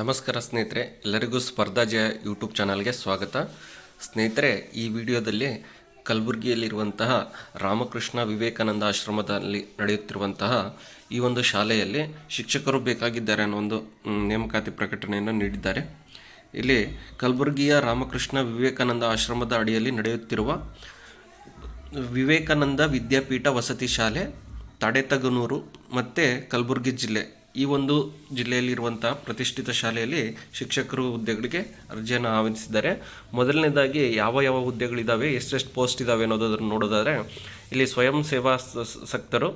ನಮಸ್ಕಾರ ಸ್ನೇಹಿತರೆ, ಎಲ್ಲರಿಗೂ ಸ್ಪರ್ಧಾ ಜಯ ಯೂಟ್ಯೂಬ್ ಚಾನಲ್ಗೆ ಸ್ವಾಗತ. ಸ್ನೇಹಿತರೆ, ಈ ವಿಡಿಯೋದಲ್ಲಿ ಕಲಬುರಗಿಯಲ್ಲಿರುವಂತಹ ರಾಮಕೃಷ್ಣ ವಿವೇಕಾನಂದ ಆಶ್ರಮದಲ್ಲಿ ನಡೆಯುತ್ತಿರುವಂತಹ ಈ ಒಂದು ಶಾಲೆಯಲ್ಲಿ ಶಿಕ್ಷಕರು ಬೇಕಾಗಿದ್ದಾರೆ ಅನ್ನೋ ಒಂದು ನೇಮಕಾತಿ ಪ್ರಕಟಣೆಯನ್ನು ನೀಡಿದ್ದಾರೆ. ಇಲ್ಲಿ ಕಲಬುರಗಿಯ ರಾಮಕೃಷ್ಣ ವಿವೇಕಾನಂದ ಆಶ್ರಮದ ಅಡಿಯಲ್ಲಿ ನಡೆಯುತ್ತಿರುವ ವಿವೇಕಾನಂದ ವಿದ್ಯಾಪೀಠ ವಸತಿ ಶಾಲೆ, ತಡೆತಗನೂರು ಮತ್ತು ಕಲಬುರಗಿ ಜಿಲ್ಲೆ ಈ ಒಂದು ಜಿಲ್ಲೆಯಲ್ಲಿರುವಂಥ ಪ್ರತಿಷ್ಠಿತ ಶಾಲೆಯಲ್ಲಿ ಶಿಕ್ಷಕರು ಹುದ್ದೆಗಳಿಗೆ ಅರ್ಜಿಯನ್ನು ಆಹ್ವಾನಿಸಿದ್ದಾರೆ. ಮೊದಲನೇದಾಗಿ ಯಾವ ಯಾವ ಹುದ್ದೆಗಳಿದ್ದಾವೆ ಎಷ್ಟೆಷ್ಟು ಪೋಸ್ಟ್ ಇದ್ದಾವೆ ಅನ್ನೋದನ್ನು ನೋಡೋದಾದರೆ, ಇಲ್ಲಿ ಸ್ವಯಂ ಸೇವಾ ಸಕ್ತರು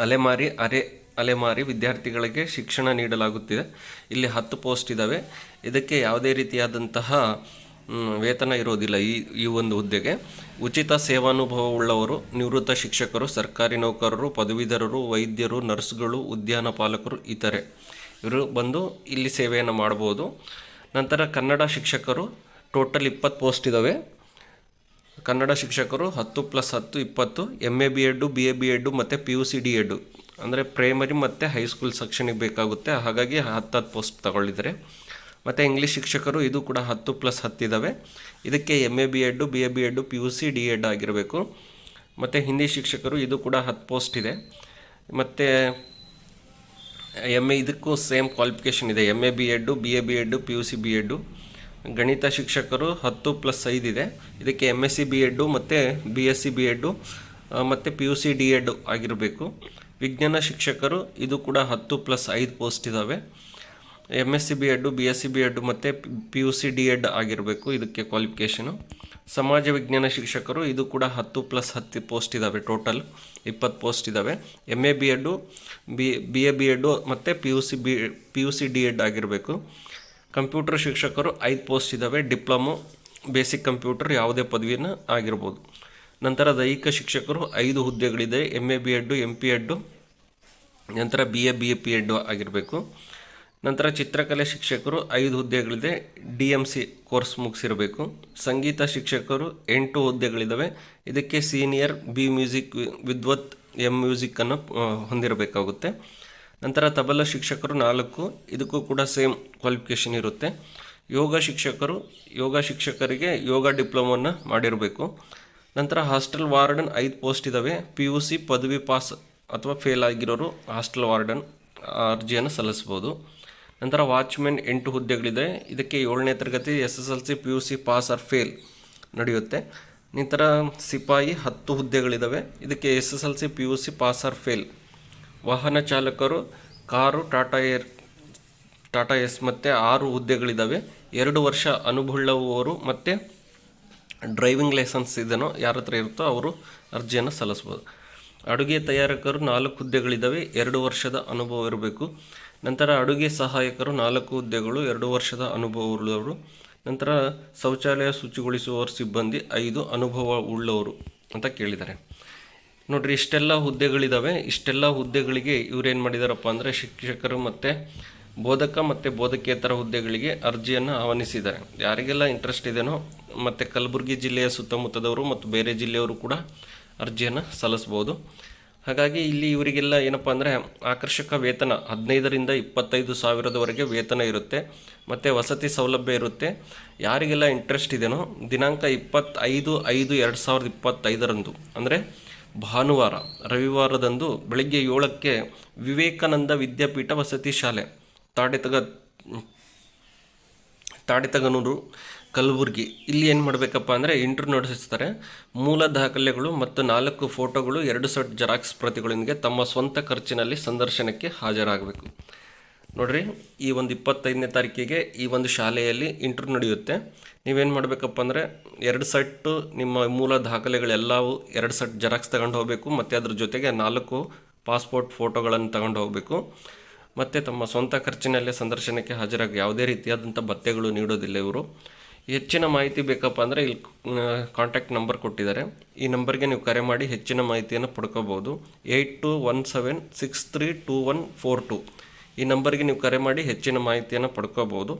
ಅಲೆಮಾರಿ, ಅರೆ, ಅಲೆಮಾರಿ ವಿದ್ಯಾರ್ಥಿಗಳಿಗೆ ಶಿಕ್ಷಣ ನೀಡಲಾಗುತ್ತಿದೆ. ಇಲ್ಲಿ ಹತ್ತು ಪೋಸ್ಟ್ ಇದ್ದಾವೆ ಇದಕ್ಕೆ ಯಾವುದೇ ರೀತಿಯಾದಂತಹ ವೇತನ ಇರೋದಿಲ್ಲ ಈ ಈ ಒಂದು ಹುದ್ದೆಗೆ. ಉಚಿತ ಸೇವಾನುಭವವುಳ್ಳವರು ನಿವೃತ್ತ ಶಿಕ್ಷಕರು, ಸರ್ಕಾರಿ ನೌಕರರು, ಪದವೀಧರರು, ವೈದ್ಯರು, ನರ್ಸ್ಗಳು, ಉದ್ಯಾನ ಪಾಲಕರು ಇತರೆ. ಇವರು ಬಂದು ಇಲ್ಲಿ ಸೇವೆಯನ್ನು ಮಾಡ್ಬೋದು. ನಂತರ ಕನ್ನಡ ಶಿಕ್ಷಕರು, ಟೋಟಲ್ ಇಪ್ಪತ್ತು ಪೋಸ್ಟ್ ಇದ್ದಾವೆ ಕನ್ನಡ ಶಿಕ್ಷಕರು ಹತ್ತು ಪ್ಲಸ್ ಹತ್ತು ಇಪ್ಪತ್ತು M A B Ed B A B Ed ಮತ್ತು P U C D Ed ಅಂದರೆ ಪ್ರೈಮರಿ ಮತ್ತು ಹೈಸ್ಕೂಲ್ ಸೆಕ್ಷನಿಗೆ ಬೇಕಾಗುತ್ತೆ. ಹಾಗಾಗಿ ಹತ್ತು ಹತ್ತು ಪೋಸ್ಟ್ ತಗೊಳ್ಳಿದ್ದಾರೆ. ಮತ್ತು ಇಂಗ್ಲೀಷ್ ಶಿಕ್ಷಕರು ಇದು ಕೂಡ ಹತ್ತು ಪ್ಲಸ್ ಹತ್ತಿದ್ದಾವೆ ಇದಕ್ಕೆ M A B Ed B A B Ed P U C D Ed ಆಗಿರಬೇಕು. ಮತ್ತು ಹಿಂದಿ ಶಿಕ್ಷಕರು ಇದು ಕೂಡ ಹತ್ತು ಪೋಸ್ಟ್ ಇದೆ. ಮತ್ತು ಎಂ ಎ ಇದಕ್ಕೂ ಸೇಮ್ ಕ್ವಾಲಿಫಿಕೇಷನ್ ಇದೆ. M A B Ed B A B Ed P U C B Ed ಗಣಿತ ಶಿಕ್ಷಕರು ಹತ್ತು ಪ್ಲಸ್ ಐದು ಇದೆ. ಇದಕ್ಕೆ M S C B Ed ಮತ್ತು B S C B Ed ಮತ್ತು P U C D Ed ಆಗಿರಬೇಕು. ವಿಜ್ಞಾನ ಶಿಕ್ಷಕರು ಇದು ಕೂಡ ಹತ್ತು ಪ್ಲಸ್ ಐದು ಪೋಸ್ಟ್ ಇದ್ದಾವೆ M S C B Ed B S C B Ed ಮತ್ತು P U C D Ed ಆಗಿರಬೇಕು ಇದಕ್ಕೆ ಕ್ವಾಲಿಫಿಕೇಷನು ಸಮಾಜ ವಿಜ್ಞಾನ ಶಿಕ್ಷಕರು ಇದು ಕೂಡ ಹತ್ತು ಪ್ಲಸ್ ಹತ್ತು ಪೋಸ್ಟ್ ಇದ್ದಾವೆ ಟೋಟಲ್ ಇಪ್ಪತ್ತು ಪೋಸ್ಟ್ ಇದ್ದಾವೆ M A B Ed B B A B Ed ಮತ್ತು P U C B P U C D Ed ಆಗಿರಬೇಕು. ಕಂಪ್ಯೂಟರ್ ಶಿಕ್ಷಕರು ಐದು ಪೋಸ್ಟ್ ಇದ್ದಾವೆ ಡಿಪ್ಲೊಮೊ ಬೇಸಿಕ್ ಕಂಪ್ಯೂಟರ್ ಯಾವುದೇ ಪದವಿನ ಆಗಿರ್ಬೋದು. ನಂತರ ದೈಹಿಕ ಶಿಕ್ಷಕರು ಐದು ಹುದ್ದೆಗಳಿದೆ M A B Ed M P Ed ನಂತರ B A B A P Ed ಆಗಿರಬೇಕು. ನಂತರ ಚಿತ್ರಕಲೆ ಶಿಕ್ಷಕರು ಐದು ಹುದ್ದೆಗಳಿದೆ. ಡಿ ಎಂ ಸಿ ಕೋರ್ಸ್ ಮುಗಿಸಿರಬೇಕು. ಸಂಗೀತ ಶಿಕ್ಷಕರು ಎಂಟು ಹುದ್ದೆಗಳಿದ್ದಾವೆ ಇದಕ್ಕೆ senior, B music Vidwat, M ಮ್ಯೂಸಿಕ್ಕನ್ನು ಹೊಂದಿರಬೇಕಾಗುತ್ತೆ. ನಂತರ ತಬಲ ಶಿಕ್ಷಕರು ನಾಲ್ಕು. ಇದಕ್ಕೂ ಕೂಡ ಸೇಮ್ ಕ್ವಾಲಿಫಿಕೇಷನ್ ಇರುತ್ತೆ. ಯೋಗ ಶಿಕ್ಷಕರು, ಯೋಗ ಶಿಕ್ಷಕರಿಗೆ ಯೋಗ ಡಿಪ್ಲೊಮೊನ ಮಾಡಿರಬೇಕು. ನಂತರ ಹಾಸ್ಟೆಲ್ ವಾರ್ಡನ್ ಐದು ಪೋಸ್ಟ್ ಇದ್ದಾವೆ ಪಿ ಯು ಸಿ ಪದವಿ ಪಾಸ್ ಅಥವಾ ಫೇಲ್ ಆಗಿರೋರು ಹಾಸ್ಟೆಲ್ ವಾರ್ಡನ್ ಅರ್ಜಿಯನ್ನು ಸಲ್ಲಿಸ್ಬೋದು ನಂತರ ವಾಚ್ಮೆನ್ ಎಂಟು ಹುದ್ದೆಗಳಿದೆ. ಇದಕ್ಕೆ ಏಳನೇ ತರಗತಿ S S L C P U C pass or fail ನಡೆಯುತ್ತೆ. ನಂತರ ಸಿಪಾಯಿ ಹತ್ತು ಹುದ್ದೆಗಳಿದ್ದಾವೆ ಇದಕ್ಕೆ S S L C P U C pass or fail. ವಾಹನ ಚಾಲಕರು, car, Tata air, Tata ace ಮತ್ತು ಆರು ಹುದ್ದೆಗಳಿದ್ದಾವೆ ಎರಡು ವರ್ಷ ಅನುಭವವುಳ್ಳವರು ಮತ್ತು ಡ್ರೈವಿಂಗ್ ಲೈಸೆನ್ಸ್ ಇದನ್ನು ಯಾರ ಹತ್ರ ಇರುತ್ತೋ ಅವರು ಅರ್ಜಿಯನ್ನು ಸಲ್ಲಿಸ್ಬೋದು. ಅಡುಗೆ ತಯಾರಕರು ನಾಲ್ಕು ಹುದ್ದೆಗಳಿದ್ದಾವೆ ಎರಡು ವರ್ಷದ ಅನುಭವ ಇರಬೇಕು. ನಂತರ ಅಡುಗೆ ಸಹಾಯಕರು ನಾಲ್ಕು ಹುದ್ದೆಗಳು, ಎರಡು ವರ್ಷದ ಅನುಭವ ಉಳ್ಳವರು. ನಂತರ ಶೌಚಾಲಯ ಶುಚಿಗೊಳಿಸುವವರು ಸಿಬ್ಬಂದಿ, ಐದು ಅನುಭವ ಉಳ್ಳವರು ಅಂತ ಕೇಳಿದ್ದಾರೆ. ನೋಡ್ರಿ, ಇಷ್ಟೆಲ್ಲ ಹುದ್ದೆಗಳಿದ್ದಾವೆ ಇಷ್ಟೆಲ್ಲ ಹುದ್ದೆಗಳಿಗೆ ಇವರೇನು ಮಾಡಿದಾರಪ್ಪ ಅಂದರೆ ಶಿಕ್ಷಕರು ಮತ್ತು ಬೋಧಕ ಮತ್ತು ಬೋಧಕೇತರ ಹುದ್ದೆಗಳಿಗೆ ಅರ್ಜಿಯನ್ನು ಆಹ್ವಾನಿಸಿದ್ದಾರೆ. ಯಾರಿಗೆಲ್ಲ ಇಂಟ್ರೆಸ್ಟ್ ಇದೆಯೋ ಮತ್ತು ಕಲಬುರಗಿ ಜಿಲ್ಲೆಯ ಸುತ್ತಮುತ್ತದವರು ಮತ್ತು ಬೇರೆ ಜಿಲ್ಲೆಯವರು ಕೂಡ ಅರ್ಜಿಯನ್ನು ಸಲ್ಲಿಸ್ಬೋದು ಹಾಗಾಗಿ ಇಲ್ಲಿ ಇವರಿಗೆಲ್ಲ ಏನಪ್ಪ ಅಂದರೆ ಆಕರ್ಷಕ ವೇತನ, ಹದಿನೈದರಿಂದ ಇಪ್ಪತ್ತೈದು ಸಾವಿರದವರೆಗೆ ವೇತನ ಇರುತ್ತೆ, ಮತ್ತು ವಸತಿ ಸೌಲಭ್ಯ ಇರುತ್ತೆ. ಯಾರಿಗೆಲ್ಲ ಇಂಟ್ರೆಸ್ಟ್ ಇದೆಯೋ ದಿನಾಂಕ ಇಪ್ಪತ್ತೈದು ಐದು ಎರಡು ಸಾವಿರದ ಇಪ್ಪತ್ತೈದರಂದು, ಅಂದರೆ ಭಾನುವಾರ, ರವಿವಾರದಂದು ಬೆಳಗ್ಗೆ ಏಳಕ್ಕೆ ವಿವೇಕಾನಂದ ವಿದ್ಯಾಪೀಠ ವಸತಿ ಶಾಲೆ, ತಾಡೆತಗ, ತಾಡೆತಗನೂರು ಕಲಬುರಗಿ. ಇಲ್ಲಿ ಏನು ಮಾಡಬೇಕಪ್ಪ ಅಂದರೆ ಇಂಟ್ರ್ ನಡೆಸಿಸ್ತಾರೆ ಮೂಲ ದಾಖಲೆಗಳು ಮತ್ತು ನಾಲ್ಕು ಫೋಟೋಗಳು ಎರಡು ಸೆಟ್ ಜೆರಾಕ್ಸ್ ಪ್ರತಿಗಳೊಂದಿಗೆ ತಮ್ಮ ಸ್ವಂತ ಖರ್ಚಿನಲ್ಲಿ ಸಂದರ್ಶನಕ್ಕೆ ಹಾಜರಾಗಬೇಕು. ನೋಡಿರಿ, ಈ ಒಂದು ಇಪ್ಪತ್ತೈದನೇ ತಾರೀಕಿಗೆ ಈ ಒಂದು ಶಾಲೆಯಲ್ಲಿ ಇಂಟ್ರ್ ನಡೆಯುತ್ತೆ. ನೀವೇನು ಮಾಡಬೇಕಪ್ಪ ಅಂದರೆ ಎರಡು ಸೆಟ್ಟು ನಿಮ್ಮ ಮೂಲ ದಾಖಲೆಗಳೆಲ್ಲವೂ ಎರಡು ಸೆಟ್ ಜೆರಾಕ್ಸ್ ತಗೊಂಡು ಹೋಗಬೇಕು, ಮತ್ತು ಅದ್ರ ಜೊತೆಗೆ ನಾಲ್ಕು ಪಾಸ್ಪೋರ್ಟ್ ಫೋಟೋಗಳನ್ನು ತಗೊಂಡು ಹೋಗಬೇಕು. ಮತ್ತು ತಮ್ಮ ಸ್ವಂತ ಖರ್ಚಿನಲ್ಲೇ ಸಂದರ್ಶನಕ್ಕೆ ಹಾಜರಾಗಿ, ಯಾವುದೇ ರೀತಿಯಾದಂಥ ಭತ್ಯೆಗಳು ನೀಡೋದಿಲ್ಲ ಇವರು. ಹೆಚ್ಚಿನ ಮಾಹಿತಿ ಬೇಕಪ್ಪ ಅಂದರೆ ಇಲ್ಲಿ ಕಾಂಟ್ಯಾಕ್ಟ್ ನಂಬರ್ ಕೊಟ್ಟಿದ್ದಾರೆ. ಈ ನಂಬರ್ಗೆ ನೀವು ಕರೆ ಮಾಡಿ ಹೆಚ್ಚಿನ ಮಾಹಿತಿಯನ್ನು ಪಡ್ಕೋಬೋದು eight two one seven six three two one four two. ಈ ನಂಬರ್ಗೆ ನೀವು ಕರೆ ಮಾಡಿ ಹೆಚ್ಚಿನ ಮಾಹಿತಿಯನ್ನು ಪಡ್ಕೋಬೋದು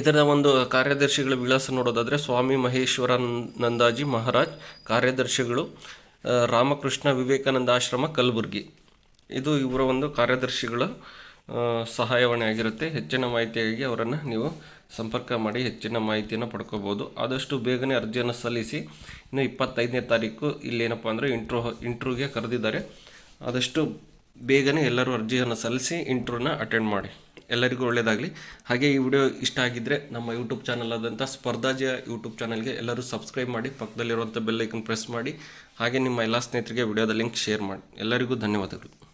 ಇದರ ಒಂದು ಕಾರ್ಯದರ್ಶಿಗಳ ವಿಳಾಸ ನೋಡೋದಾದರೆ ಸ್ವಾಮಿ ಮಹೇಶ್ವರ ನಂದಾಜಿ ಮಹಾರಾಜ್, ಕಾರ್ಯದರ್ಶಿಗಳು ರಾಮಕೃಷ್ಣ ವಿವೇಕಾನಂದ ಆಶ್ರಮ ಕಲಬುರ್ಗಿ. ಇದು ಇವರ ಒಂದು ಕಾರ್ಯದರ್ಶಿಗಳ ಸಹಾಯವಾಣಿ ಆಗಿರುತ್ತೆ. ಹೆಚ್ಚಿನ ಮಾಹಿತಿಯಾಗಿ ಅವರನ್ನು ನೀವು ಸಂಪರ್ಕ ಮಾಡಿ ಹೆಚ್ಚಿನ ಮಾಹಿತಿಯನ್ನು ಪಡ್ಕೋಬೋದು. ಆದಷ್ಟು ಬೇಗನೆ ಅರ್ಜಿಯನ್ನು ಸಲ್ಲಿಸಿ ಇನ್ನು ಇಪ್ಪತ್ತೈದನೇ ತಾರೀಕು ಇಲ್ಲೇನಪ್ಪ ಅಂದರೆ ಇಂಟ್ರೋ ಇಂಟ್ರೂಗೆ ಕರೆದಿದ್ದಾರೆ. ಆದಷ್ಟು ಬೇಗನೆ ಎಲ್ಲರೂ ಅರ್ಜಿಯನ್ನು ಸಲ್ಲಿಸಿ ಇಂಟ್ರೂನ ಅಟೆಂಡ್ ಮಾಡಿ. ಎಲ್ಲರಿಗೂ ಒಳ್ಳೆಯದಾಗಲಿ ಹಾಗೆ ಈ ವಿಡಿಯೋ ಇಷ್ಟ ಆಗಿದ್ದರೆ ನಮ್ಮ ಯೂಟ್ಯೂಬ್ ಚಾನಲ್ ಆದಂಥ ಸ್ಪರ್ಧಾಜಿಯ ಯೂಟ್ಯೂಬ್ ಚಾನಲ್ಗೆ ಎಲ್ಲರೂ ಸಬ್ಸ್ಕ್ರೈಬ್ ಮಾಡಿ ಪಕ್ಕದಲ್ಲಿರುವಂಥ ಬೆಲ್ ಐಕನ್ ಪ್ರೆಸ್ ಮಾಡಿ, ಹಾಗೆ ನಿಮ್ಮ ಎಲ್ಲ ಸ್ನೇಹಿತರಿಗೆ ವಿಡಿಯೋದ ಲಿಂಕ್ ಶೇರ್ ಮಾಡಿ. ಎಲ್ಲರಿಗೂ ಧನ್ಯವಾದಗಳು.